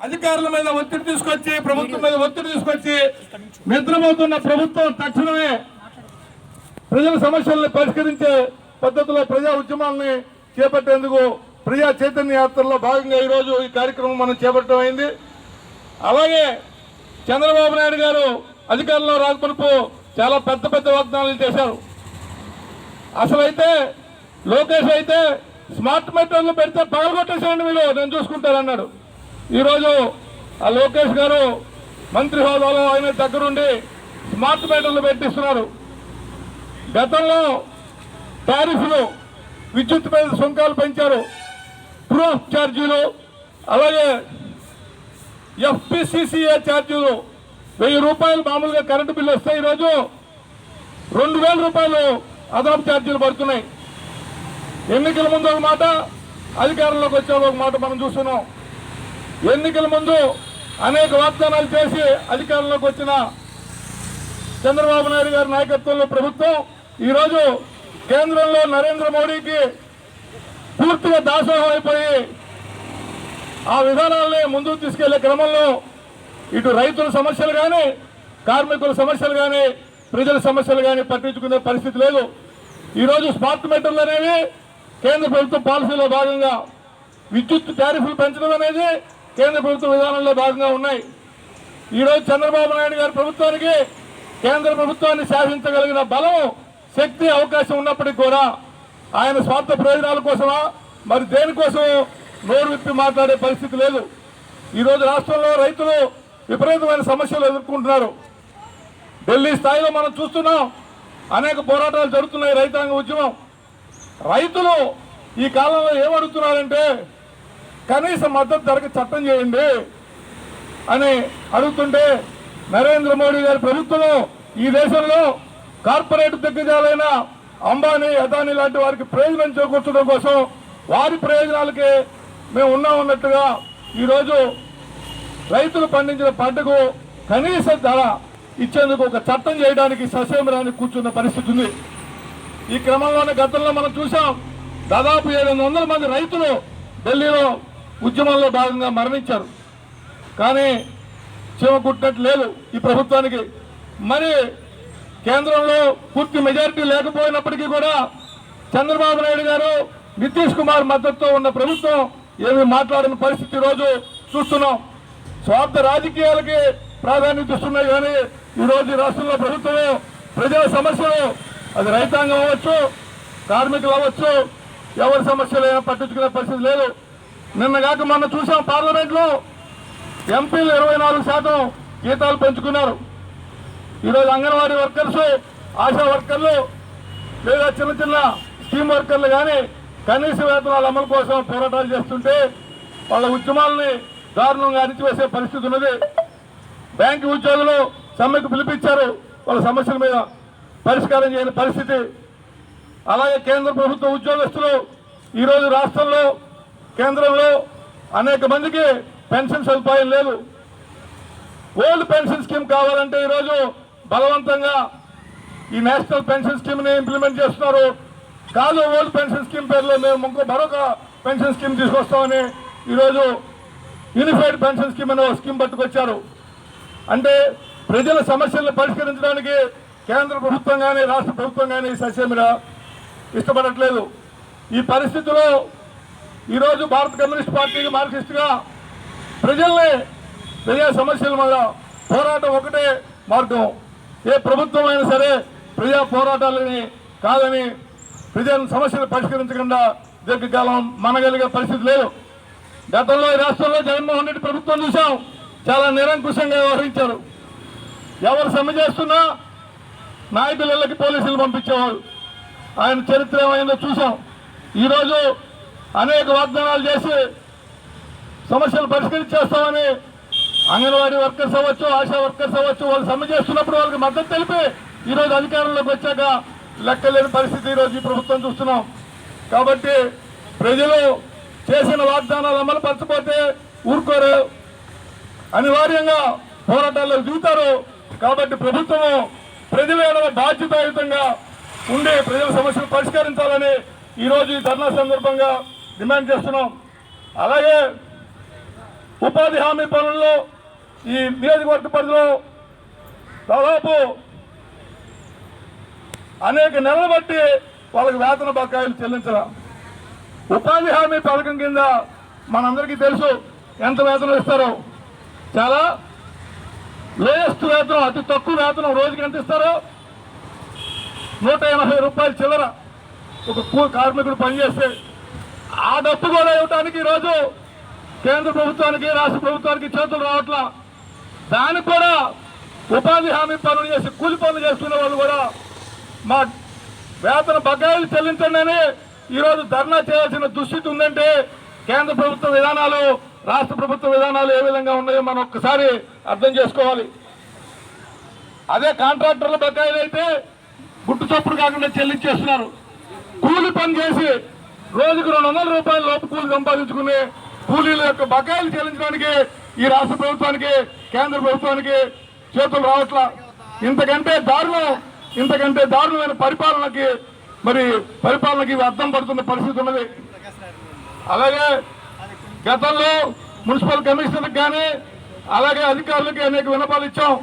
అధికారుల మీద ఒత్తిడి తీసుకొచ్చి ప్రభుత్వం మీద ఒత్తిడి తీసుకొచ్చి నిద్రమవుతున్న ప్రభుత్వం తక్షణమే ప్రజల సమస్యలను పరిష్కరించే పద్ధతిలో ప్రజా ఉద్యమాలని చేపట్టేందుకు ప్రజా చైతన్య యాత్రలో భాగంగా ఈరోజు ఈ కార్యక్రమం మనం చేపట్టడం అయింది. అలాగే చంద్రబాబు నాయుడు గారు అధికారంలో రాకమునుపు చాలా పెద్ద పెద్ద వాగ్దానాలు చేశారు. అసలైతే లోకేష్ అయితే స్మార్ట్ మీటర్లు పెడితే పగలగొట్టేసేయండి మీరు నేను చూసుకుంటారన్నాడు. ఈరోజు ఆ లోకేష్ గారు మంత్రి హోదాలో ఆయన దగ్గరుండి స్మార్ట్ మీటర్లు పెట్టిస్తున్నారు. గతంలో టారిఫ్లు విద్యుత్ మీద సుంకాలు పెంచారు. ప్రూఫ్ ఛార్జీలు అలాగే ఎఫ్పిసిసిఏ ఛార్జీలు. వెయ్యి రూపాయలు మామూలుగా కరెంటు బిల్లు వస్తే ఈరోజు రెండు వేల రూపాయలు అదనపు ఛార్జీలు పడుతున్నాయి. ఎన్నికల ముందు ఒక మాట అధికారంలోకి వచ్చే ఒక మాట మనం చూస్తున్నాం. ఎన్నికల ముందు అనేక వాగ్దానాలు చేసి అధికారంలోకి వచ్చిన చంద్రబాబు నాయుడు గారి నాయకత్వంలో ప్రభుత్వం ఈరోజు కేంద్రంలో నరేంద్ర మోడీకి పూర్తిగా దాసోహం అయిపోయి ఆ విధానాలని ముందుకు తీసుకెళ్ళే క్రమంలో ఇటు రైతుల సమస్యలు కానీ కార్మికుల సమస్యలు కానీ ప్రజల సమస్యలు కానీ పట్టించుకునే పరిస్థితి లేదు. ఈరోజు స్మార్ట్ మీటర్లు అనేవి కేంద్ర ప్రభుత్వ పాలసీలో భాగంగా విద్యుత్ టారిఫ్లు పెంచడం అనేది కేంద్ర ప్రభుత్వ విధానంలో భాగంగా ఉన్నాయి. ఈరోజు చంద్రబాబు నాయుడు గారి ప్రభుత్వానికి కేంద్ర ప్రభుత్వాన్ని శాసించగలిగిన బలం శక్తి అవకాశం ఉన్నప్పటికీ కూడా ఆయన స్వార్థ ప్రయోజనాల కోసమా? మరి దేనికోసం నోరు విప్పి మాట్లాడే పరిస్థితి లేదు. ఈరోజు రాష్ట్రంలో రైతులు విపరీతమైన సమస్యలు ఎదుర్కొంటున్నారు. ఢిల్లీ స్థాయిలో మనం చూస్తున్నాం అనేక పోరాటాలు జరుగుతున్నాయి రైతాంగ ఉద్యమం. రైతులు ఈ కాలంలో ఏమడుగుతున్నారంటే కనీస మద్దతు ధరకు చట్టం చేయండి అని అడుగుతుంటే నరేంద్ర మోడీ గారి ప్రభుత్వం ఈ దేశంలో కార్పొరేట్ దిగ్గజాలైన అంబానీ అదానీ లాంటి వారికి ప్రయోజనం చేకూర్చడం కోసం వారి ప్రయోజనాలకి మేము ఉన్నామన్నట్టుగా ఈరోజు రైతులు పండించిన పంటకు కనీస ధర ఇచ్చేందుకు ఒక చట్టం చేయడానికి ససేమరాని కూర్చున్న పరిస్థితి ఉంది. ఈ క్రమంలోనే గతంలో మనం చూసాం దాదాపు ఏడు వందల మంది రైతులు ఢిల్లీలో ఉద్యమంలో భాగంగా మరణించారు. కానీ చీమ కుట్టినట్టు లేదు ఈ ప్రభుత్వానికి. మరి కేంద్రంలో పూర్తి మెజారిటీ లేకపోయినప్పటికీ కూడా చంద్రబాబు నాయుడు గారు నితీష్ కుమార్ మద్దతుతో ఉన్న ప్రభుత్వం ఏమీ మాట్లాడిన పరిస్థితి రోజు చూస్తున్నాం. స్వార్థ రాజకీయాలకి ప్రాధాన్యత ఇస్తున్నాయి కానీ ఈరోజు రాష్ట్రంలో ప్రభుత్వం ప్రజల సమస్యలు. అది రైతాంగం అవ్వచ్చు కార్మికులు అవ్వచ్చు ఎవరి సమస్యలైనా పట్టించుకునే పరిస్థితి లేదు. నిన్న కాక మొన్న చూసాం పార్లమెంట్లో ఎంపీలు ఇరవై నాలుగు శాతం జీతాలు పెంచుకున్నారు. ఈరోజు అంగన్వాడీ వర్కర్స్ ఆశా వర్కర్లు లేదా చిన్న చిన్న స్కీమ్ వర్కర్లు కానీ కనీస వేతనాల అమలు కోసం పోరాటాలు చేస్తుంటే వాళ్ళ ఉద్యమాలని దారుణంగా అణిచివేసే పరిస్థితి ఉన్నది. బ్యాంకు ఉద్యోగులు సమ్మెకు పిలిపించారు. వాళ్ళ సమస్యల మీద పరిష్కారం చేయని పరిస్థితి. అలాగే కేంద్ర ప్రభుత్వ ఉద్యోగస్తులు ఈరోజు రాష్ట్రంలో కేంద్రంలో అనేక మందికి పెన్షన్ సదుపాయం లేదు. ఓల్డ్ పెన్షన్ స్కీమ్ కావాలంటే ఈరోజు బలవంతంగా ఈ నేషనల్ పెన్షన్ స్కీమ్ని ఇంప్లిమెంట్ చేస్తున్నారు. కాదు ఓల్డ్ పెన్షన్ స్కీమ్ పేరులో మేము ఇంకో మరొక పెన్షన్ స్కీమ్ తీసుకొస్తామని ఈరోజు యూనిఫైడ్ పెన్షన్ స్కీమ్ అనే ఒక స్కీమ్ పట్టుకొచ్చారు. అంటే ప్రజల సమస్యలను పరిష్కరించడానికి కేంద్ర ప్రభుత్వం కానీ రాష్ట్ర ప్రభుత్వం కానీ సస్యమిరా ఇష్టపడట్లేదు. ఈ పరిస్థితిలో ఈరోజు భారత కమ్యూనిస్ట్ పార్టీకి మార్క్సిస్ట్గా ప్రజల్ని ప్రజా సమస్యల మీద పోరాటం ఒకటే మార్గం. ఏ ప్రభుత్వం అయినా సరే ప్రజా పోరాటాలని కాదని ప్రజల సమస్యలు పరిష్కరించకుండా దీర్ఘకాలం మనగలిగే పరిస్థితి లేదు. గతంలో ఈ రాష్ట్రంలో జగన్మోహన్ రెడ్డి ప్రభుత్వం చూసాం. చాలా నిరంకుశంగా వ్యవహరించారు. ఎవరు సమ్మె చేస్తున్నా నాయకులకి పోలీసులు పంపించేవారు. ఆయన చరిత్ర ఏమైందో చూసాం. ఈరోజు అనేక వాగ్దానాలు చేసి సమస్యలు పరిష్కరించేస్తామని అంగన్వాడీ వర్కర్స్ అవ్వచ్చు ఆశా వర్కర్స్ అవ్వచ్చు వాళ్ళు సమ్మె చేస్తున్నప్పుడు వాళ్ళకి మద్దతు తెలిపి ఈరోజు అధికారంలోకి వచ్చాక లెక్కలేని పరిస్థితి ఈరోజు ఈ ప్రభుత్వం చూస్తున్నాం. కాబట్టి ప్రజలు చేసిన వాగ్దానాలు అమలు పరచకపోతే ఊరుకోరు. అనివార్యంగా పోరాటాల్లో దిగుతారు. కాబట్టి ప్రభుత్వము ప్రజల బాధ్యతాయుతంగా ఉండి ప్రజల సమస్యలు పరిష్కరించాలని ఈరోజు ఈ ధర్నా సందర్భంగా డిమాండ్ చేస్తున్నాం. అలాగే ఉపాధి హామీ పనుల్లో ఈ నియోజకవర్గ పరిధిలో దాదాపు అనేక నెలలు బట్టి వాళ్ళకి వేతన బకాయిలు చెల్లించడం ఉపాధి హామీ పథకం కింద మనందరికీ తెలుసు ఎంత వేతనం ఇస్తారో. చాలా లోయెస్ట్ వేతనం అతి తక్కువ వేతనం రోజుకి ఎంత ఇస్తారో. నూట ఎనభై రూపాయలు చిల్లర ఒక కూ- కార్మికుడు పనిచేస్తే ఆ డప్పు కూడా ఇవ్వడానికి ఈరోజు కేంద్ర ప్రభుత్వానికి రాష్ట్ర ప్రభుత్వానికి చేతులు రావట్లా. దానికి కూడా ఉపాధి హామీ పనులు చేసి కూలి పనులు చేసుకునే వాళ్ళు కూడా మా వేతన బకాయిలు చెల్లించండి అని ఈరోజు ధర్నా చేయాల్సిన దుస్థితి ఉందంటే కేంద్ర ప్రభుత్వ విధానాలు రాష్ట్ర ప్రభుత్వ విధానాలు ఏ విధంగా ఉన్నాయో మనం ఒక్కసారి అర్థం చేసుకోవాలి. అదే కాంట్రాక్టర్ల బకాయిలు అయితే గుట్టు చప్పుడు కాకుండా చెల్లించేస్తున్నారు. కూలి పని చేసి రోజుకు రెండు వందల రూపాయల లోపు కూలి సంపాదించుకునే కూలీల యొక్క బకాయిలు చెల్లించడానికి ఈ రాష్ట్ర ప్రభుత్వానికి కేంద్ర ప్రభుత్వానికి చేతులు రావట్లా. ఇంతకంటే దారుణం ఇంతకంటే దారుణమైన పరిపాలనకి మరి పరిపాలనకి అర్థం పడుతున్న పరిస్థితి ఉన్నది. అలాగే గతంలో మున్సిపల్ కమిషనర్కి కానీ అలాగే అధికారులకి అనేక వినపాలు ఇచ్చాం.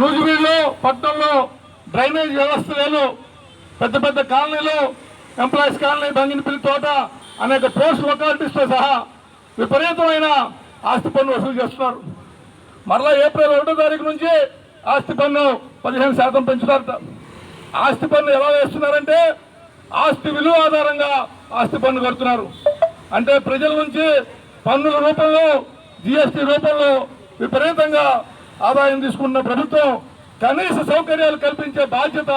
నూజివీడులో పట్టణంలో డ్రైనేజ్ వ్యవస్థ లేదు పెద్ద పెద్ద కాలనీలు ఎంప్లాయీస్ కాలనీ బంగినపల్లి తోట అనేక పోస్ట్ లొకాలిటీస్తో సహా విపరీతమైన ఆస్తి పన్ను వసూలు చేస్తున్నారు. మరలా ఏప్రిల్ ఒకటో తారీఖు నుంచి ఆస్తి పన్ను పదిహేను శాతం పెంచుతారట. ఆస్తి పన్ను ఎలా వేస్తున్నారంటే ఆస్తి విలువ ఆధారంగా ఆస్తి పన్ను కడుతున్నారు. అంటే ప్రజల నుంచి పన్నుల రూపంలో జిఎస్టీ రూపంలో విపరీతంగా ఆదాయం తీసుకున్న ప్రభుత్వం కనీస సౌకర్యాలు కల్పించే బాధ్యత